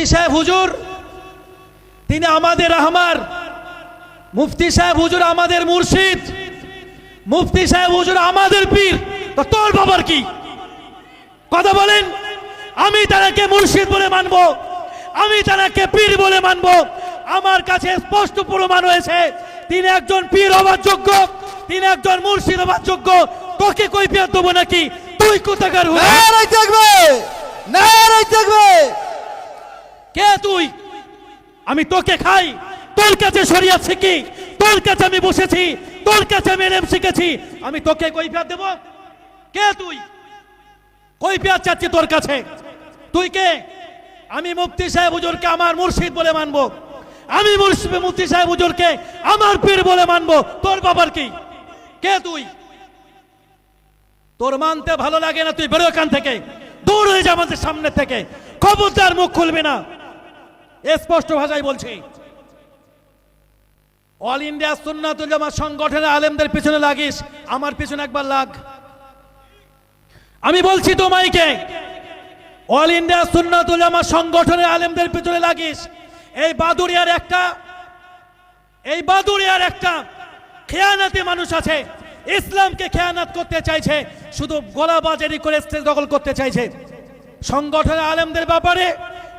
মুফতি সাহেব হুজুর, তিনি আমাদের আহমার। মুফতি সাহেব হুজুর আমাদের মুর্শিদ। মুফতি সাহেব হুজুর আমাদের পীর। তো তোর বাবার কি? কথা বলেন। আমি তারাকে মুর্শিদ বলে মানব। আমি তারাকে পীর বলে মানব। আমার কাছে স্পষ্ট প্রমাণ হয়েছে তিনি একজন পীর হবার যোগ্য। তিনি একজন মুর্শিদ হবার যোগ্য। তোকে কই পেয়ে দেবো নাকি? তুই কোথাকার হুজুর? নারাই থাকবে। কে তুই? আমি তোকে খাই। তোর কাছে শরিয়াত শিখি। তোর কাছে আমি বসেছি। তোর কাছে আমি এলেম শিখেছি। আমি তোকে কৈফিয়ত দেব। কে তুই? কৈফিয়ত চাচ্ছি তোর কাছে। তুই কে? আমি মুফতি সাহেব হুজুরকে আমার মুর্শিদ বলে মানবো। আমি মুফতি সাহেব হুজুরকে আমার পীর বলে মানব। তোর বাবার কি? কে তুই? তোর মানতে ভালো লাগে না, তুই বেরো এখান থেকে। দূর হয়ে যা আমাদের সামনে থেকে। খবরদার মুখ খুলবি না। স্পষ্ট ভাষায় বলছি। অল ইন্ডিয়া সুন্নাতুল জামাত সংগঠনের আলেমদের পিছনে লাগিস, আমার পিছনে একবার লাগ। আমি বলছি তোমাইকে অল ইন্ডিয়া সুন্নাতুল জামাত সংগঠনের আলেমদের পিছনে লাগিস। এই বাদুরিয়ার একটা, এই বাদুরিয়ার একটা খেয়ানাতি মানুষ আছে, ইসলামকে খেয়ানাত করতে চাইছে, শুধু গোলাবাজারি করে স্টেজ দখল করতে চাইছে। সংগঠনের আলেমদের ব্যাপারে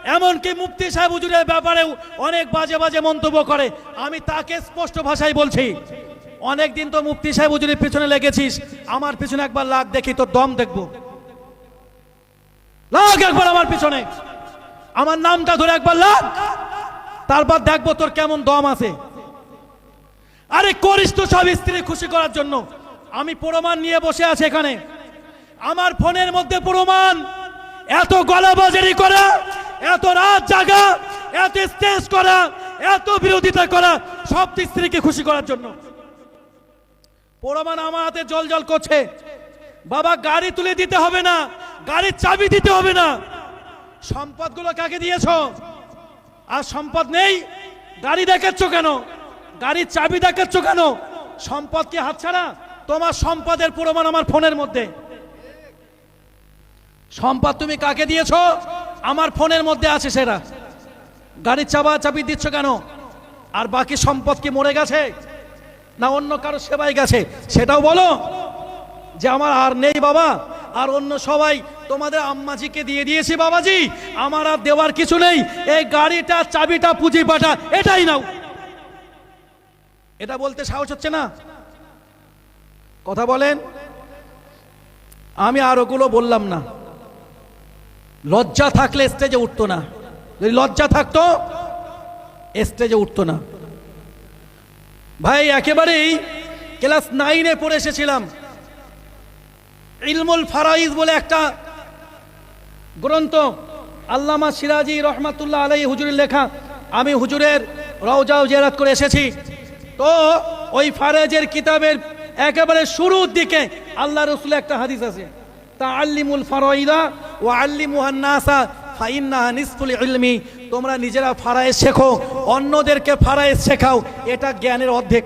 এমনকি মুফতি সাহেব হুজুরের ব্যাপারেও অনেক বাজে বাজে মন্তব্য করে। আমি তাকে স্পষ্ট ভাষায় বলছি অনেক দিন তো মুফতি সাহেব হুজুরের পিছনে লেগেছিস, আমার পিছনে একবার লাগ দেখি, তোর দম দেখব। লাগ একবার আমার পিছনে। আমার নামটা ধরে একবার লাগ। তারপর দেখব তোর কেমন দম আছে। আরে করিস তো সব স্ত্রী খুশি করার জন্য। আমি প্রমাণ নিয়ে বসে আছি এখানে। আমার ফোনের মধ্যে প্রমাণ। এত গলা গলাবাজারি করা এত রাত জাগা, এত স্টেজ করা, এত বিরোধিতা করা, সব স্ত্রীকে খুশি করার জন্য। প্রমাণ আমার হাতে জল জল করছে। বাবা, গাড়ি তুলে দিতে হবে না, গাড়ির চাবি দিতে হবে না। সম্পদগুলো কাকে দিয়েছ? আর সম্পদ নেই? গাড়ি দেখাচ্ছ কেন? গাড়ির চাবি দেখাচ্ছ কেন? সম্পদ কি হাতছাড়া? তোমার সম্পদের প্রমাণ আমার ফোনের মধ্যে। সম্পদ তুমি কাকে দিয়েছ? আমার ফোনের মধ্যে আছে সেটা গাড়ির চাবা চাবি দিচ্ছ কেন? আর বাকি সম্পদ কি মরে গেছে? না অন্য কারও সেবায় গেছে? সেটাও বলো। যে আমার আর নেই বাবা, আর অন্য সবাই তোমাদের আম্মাজিকে দিয়ে দিয়েছি বাবাজি। আমার আর দেওয়ার কিছু নেই। এই গাড়িটা, চাবিটা পুঁজি পাটা এটাই নাও। এটা বলতে সাহস হচ্ছে না? কথা বলেন? আমি আর ওগুলো বললাম না। লজ্জা থাকলে স্টেজে উঠতো না। যদি লজ্জা থাকতো, স্টেজে উঠতো না। ভাই, একেবারেই ক্লাস নাইনে পড়ে এসেছিলাম। ইলমুল ফারাইজ বলে একটা গ্রন্থ, আল্লামা সিরাজি রহমাতুল্লাহ আলাই হুজুরের লেখা। আমি হুজুরের রওজাও জেরাত করে এসেছি। তো ওই ফারাজের কিতাবের একেবারে শুরুর দিকে আল্লাহ রসুল একটা হাদিস আছে। তা আল্লিমুল ফারাইদা ও আল্লিমুহান্নাসা ফাইন্না নিসফুল ইলমি। তোমরা নিজেরা ফারায়েজ শেখো, অন্যদেরকে ফারায়েজ শেখাও, এটা জ্ঞানের অর্ধেক।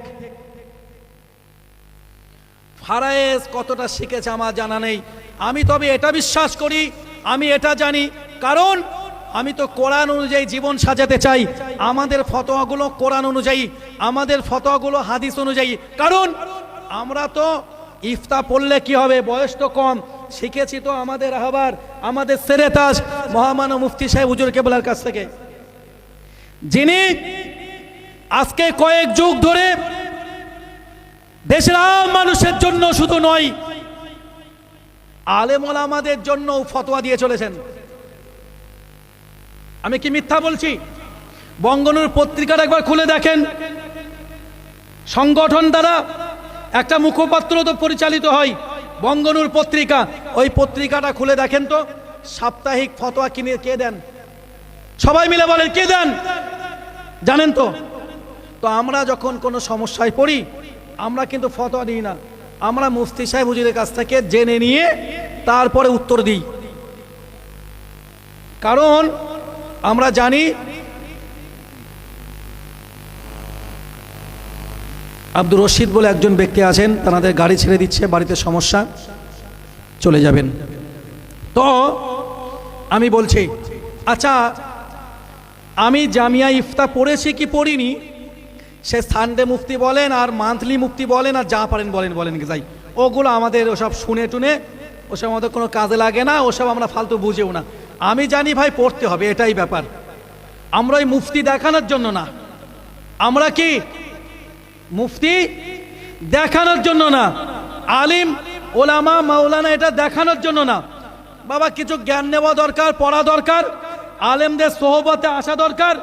ফারায়েজ কতটা শিখেছে আমার জানা নেই। আমি তবে এটা বিশ্বাস করি, আমি এটা জানি, কারণ আমি তো কোরআন অনুযায়ী জীবন সাজাতে চাই। আমাদের ফতোয়াগুলো কোরআন অনুযায়ী, আমাদের ফতোয়াগুলো হাদিস অনুযায়ী। কারণ আমরা তো ইফতা পড়লে কি হবে? বয়স তো কম। শিখেছি তো আমাদের আহবার, আমাদের সেরেতাজ মহামানব মুফতি সাহেব হুজুর কেবলার কাছ থেকে। যিনি আজকে কয়েক যুগ ধরে দেশের আম মানুষের জন্য শুধু নয় আলেমল আমাদের জন্য ফতোয়া দিয়ে চলেছেন। আমি কি মিথ্যা বলছি? বঙ্গনুর পত্রিকাটা একবার খুলে দেখেন। সংগঠন দ্বারা একটা মুখপাত্র তো পরিচালিত হয়। বঙ্গনুর পত্রিকা, ওই পত্রিকাটা খুলে দেখেন তো, সাপ্তাহিক ফতোয়া কিনে কে দেন? সবাই মিলে বলেন, কে দেন? জানেন তো? তো আমরা যখন কোনো সমস্যায় পড়ি, আমরা কিন্তু ফতোয়া দিই না। আমরা মুফতি সাহেব হুজুরের কাছ থেকে জেনে নিয়ে তারপরে উত্তর দিই। কারণ আমরা জানি আব্দুর রশিদ বলে একজন ব্যক্তি আছেন তাদের গাড়ি ছেড়ে দিচ্ছে, বাড়িতে সমস্যা, চলে যাবেন। তো, আমি বলছি আচ্ছা আমি জামিয়া ইফতা পড়েছি কি পড়িনি? সে সানডে মুফতি বলেন, আর মান্থলি মুফতি বলেন, আর যা পারেন বলেন বলেন কি যাই। ওগুলো আমাদের ওসব শুনে টুনে, ওসব আমাদের কোনো কাজে লাগে না, ওসব আমরা ফালতু বুঝেও না। আমি জানি ভাই, পড়তে হবে, এটাই ব্যাপার। আমরা ওই মুফতি দেখানোর জন্য না। আমরা কি মুফতি দেখানোর জন্য না। আলিম, ওলামা, মাওলানা, এটা দেখানোর জন্য না। বাবা, কিছু জ্ঞান নেওয়া দরকার, পড়া দরকার, আলেমদের সোহবতে আসা দরকার।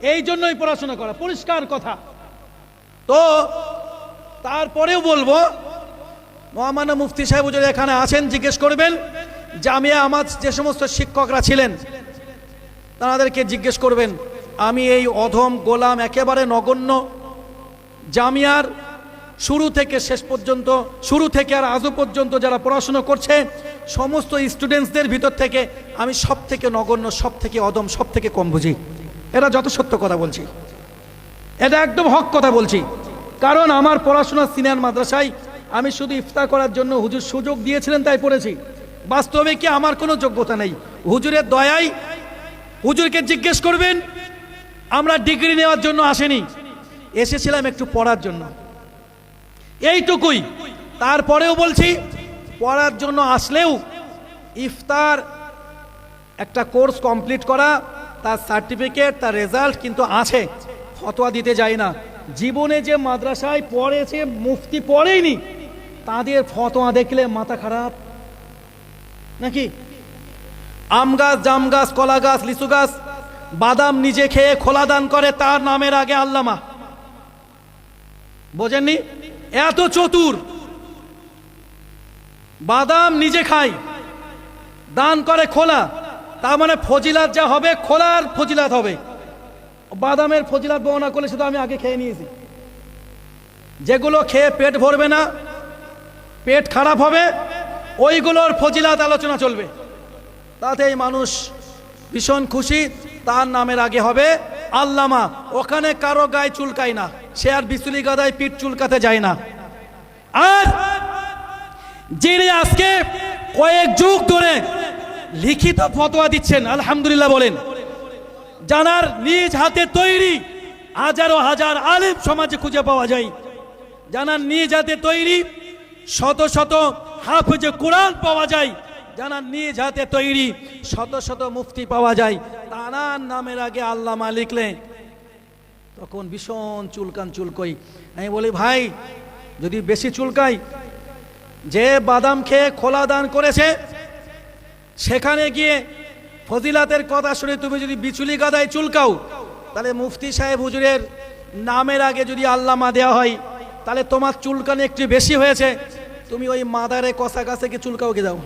এই জন্যই পড়াশোনা করা, পরিষ্কার কথা। তো, তারপরেও বলব, মহামান্য মুফতি সাহেব যদি এখানে আসেন, জিজ্ঞেস করবেন, জামিয়া আমার যে সমস্ত শিক্ষকরা ছিলেন, তাদেরকে জিজ্ঞেস করবেন, আমি এই অধম গোলাম একেবারে নগণ্য জামিয়ার শুরু থেকে শেষ পর্যন্ত, শুরু থেকে আর আজও পর্যন্ত যারা পড়াশুনো করছে, সমস্ত স্টুডেন্টসদের ভিতর থেকে আমি সব থেকে নগণ্য সব থেকে অদম সব থেকে কম বুঝি। এটা যত সত্য কথা বলছি। এটা একদম হক কথা বলছি। কারণ আমার পড়াশোনা সিনিয়র মাদ্রাসায় আমি শুধু ইফতার করার জন্য হুজুর সুযোগ দিয়েছিলেন, তাই পড়েছি। বাস্তবে কি আমার কোনো যোগ্যতা নেই? হুজুরের দয়াই হুজুরকে জিজ্ঞেস করবেন, আমরা ডিগ্রি নেওয়ার জন্য আসেনি। এসেছিলাম একটু পড়ার জন্য। এইটুকুই। তারপরেও বলছি, পড়ার জন্য আসলেও ইফতার একটা কোর্স কমপ্লিট করা, তার সার্টিফিকেট, তার রেজাল্ট কিন্তু আছে, ফতোয়া দিতে যায় না। জীবনে যে মাদ্রাসায় পড়েছে, মুফতি পড়েইনি, তাদের ফতোয়া দেখলে মাথা খারাপ। নাকি? আম গাছ, জাম গাছ, কলা গাছ, লিচু গাছ, বাদাম নিজে খেয়ে খোলা দান করে, তার নামের আগে আল্লামা বোঝেননি? এত চতুর। বাদাম নিজে খাই। দান করে খোলা। তার মানে ফজিলাত যা হবে, খোলার ফজিলাত হবে। বাদামের ফজিলাত বর্ণনা করলে সেটা আমি আগে খেয়ে নিয়েছি। যেগুলো খেয়ে পেট ভরবে না, পেট খারাপ হবে, ওইগুলোর ফজিলাত আলোচনা চলবে। তাতে মানুষ ভীষণ খুশি, তার নামের আগে হবে আল্লামা। ওখানে কারও গায়ে চুলকায় না। সে আর বিচুলি গাদায় পিঠ চুলকাতে যায় না। আর যিনি আজকে কয়েক যুগ ধরে লিখিত ফতোয়া দিচ্ছেন, আলহামদুলিল্লাহ বলেন, জানার নিজ হাতে তৈরি হাজারো হাজার আলেম সমাজে খুঁজে পাওয়া যায়। জানার নিজ হাতে তৈরি শত শত হাফেজে কোরআন পাওয়া যায়। জানার নিজ হাতে তৈরি শত শত মুফতি পাওয়া যায়। তানার নামের আগে আল্লামা লিখলে তখন ভীষণ চুলকান চুলকই। আমি বলি, ভাই, যদি বেশি চুলকাই, যে বাদাম খেয়ে খোলা দান করেছে, সেখানে গিয়ে ফজিলাতের কথা শুনে তুমি যদি বিচুলি গাদায় চুলকাও, তাহলে মুফতি সাহেব হুজুরের নামের আগে যদি আল্লামা দেওয়া হয়, তাহলে তোমার চুলকানি একটু বেশি হয়েছে। তুমি ওই মাদারে কষা কাছে কি চুলকাও গে যাও।